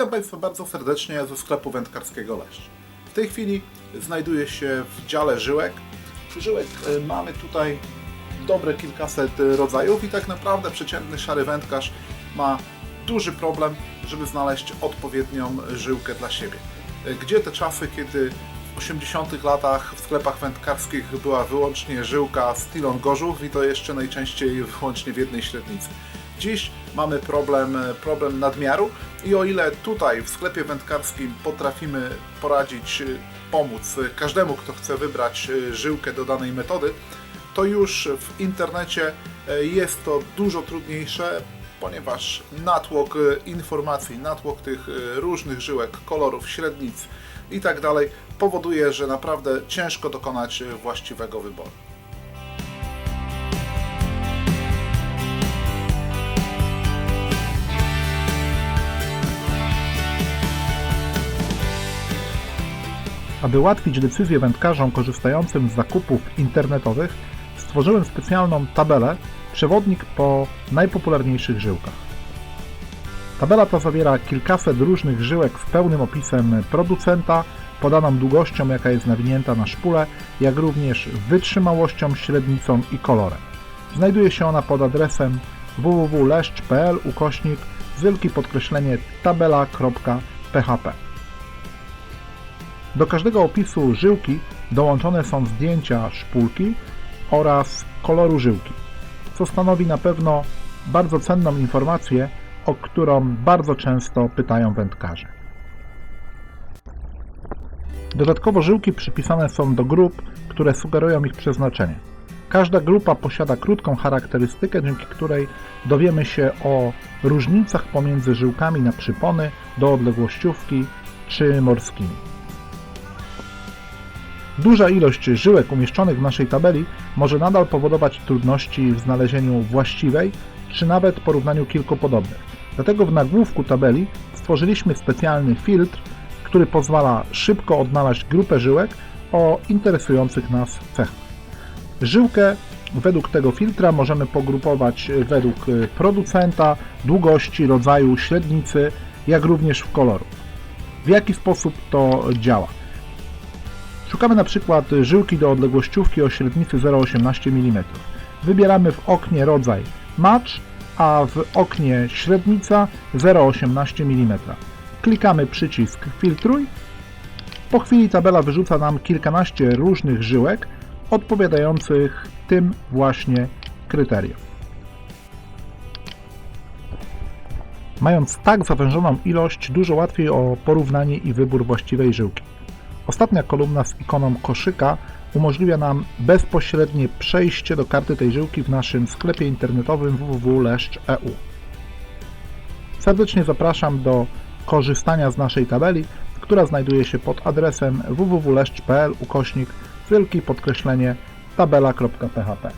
Witam Państwa bardzo serdecznie ze sklepu wędkarskiego Leszcz. W tej chwili znajduję się w dziale żyłek. Żyłek y, mamy tutaj dobre kilkaset y, rodzajów i tak naprawdę przeciętny szary wędkarz ma duży problem, żeby znaleźć odpowiednią żyłkę dla siebie. Y, Gdzie te czasy, kiedy w 80 latach w sklepach wędkarskich była wyłącznie żyłka Stilon Gorzów i to jeszcze najczęściej wyłącznie w jednej średnicy. Dziś mamy problem, problem nadmiaru i o ile tutaj w sklepie wędkarskim potrafimy poradzić, y, pomóc y, każdemu, kto chce wybrać y, żyłkę do danej metody, to już w internecie jest to dużo trudniejsze, ponieważ natłok informacji, natłok tych różnych żyłek, kolorów, średnic i tak dalej powoduje, że naprawdę ciężko dokonać właściwego wyboru. Aby ułatwić decyzję wędkarzom korzystającym z zakupów internetowych, stworzyłem specjalną tabelę przewodnik po najpopularniejszych żyłkach. Tabela ta zawiera kilkaset różnych żyłek z pełnym opisem producenta, podaną długością, jaka jest nawinięta na szpulę, jak również wytrzymałością, średnicą i kolorem. Znajduje się ona pod adresem www.leszcz.pl ukośnik z wielkie podkreślenie tabela.php. Do każdego opisu żyłki dołączone są zdjęcia szpulki oraz koloru żyłki, co stanowi na pewno bardzo cenną informację, o którą bardzo często pytają wędkarze. Dodatkowo żyłki przypisane są do grup, które sugerują ich przeznaczenie. Każda grupa posiada krótką charakterystykę, dzięki której dowiemy się o różnicach pomiędzy żyłkami na przypony, do odległościówki czy morskimi. Duża ilość żyłek umieszczonych w naszej tabeli może nadal powodować trudności w znalezieniu właściwej, czy nawet porównaniu kilku podobnych. Dlatego w nagłówku tabeli stworzyliśmy specjalny filtr, który pozwala szybko odnaleźć grupę żyłek o interesujących nas cechach. Żyłkę według tego filtra możemy pogrupować według producenta, długości, rodzaju, średnicy, jak również w koloru. W jaki sposób to działa? Szukamy na przykład żyłki do odległościówki o średnicy 0,18 mm. Wybieramy w oknie rodzaj match, a w oknie średnica 0,18 mm. Klikamy przycisk filtruj. Po chwili tabela wyrzuca nam kilkanaście różnych żyłek odpowiadających tym właśnie kryterium. Mając tak zawężoną ilość, dużo łatwiej o porównanie i wybór właściwej żyłki. Ostatnia kolumna z ikoną koszyka umożliwia nam bezpośrednie przejście do karty tej żyłki w naszym sklepie internetowym www.leszcz.eu. Serdecznie zapraszam do korzystania z naszej tabeli, która znajduje się pod adresem www.leszcz.pl ukośnik wielkie podkreślenie tabela.php.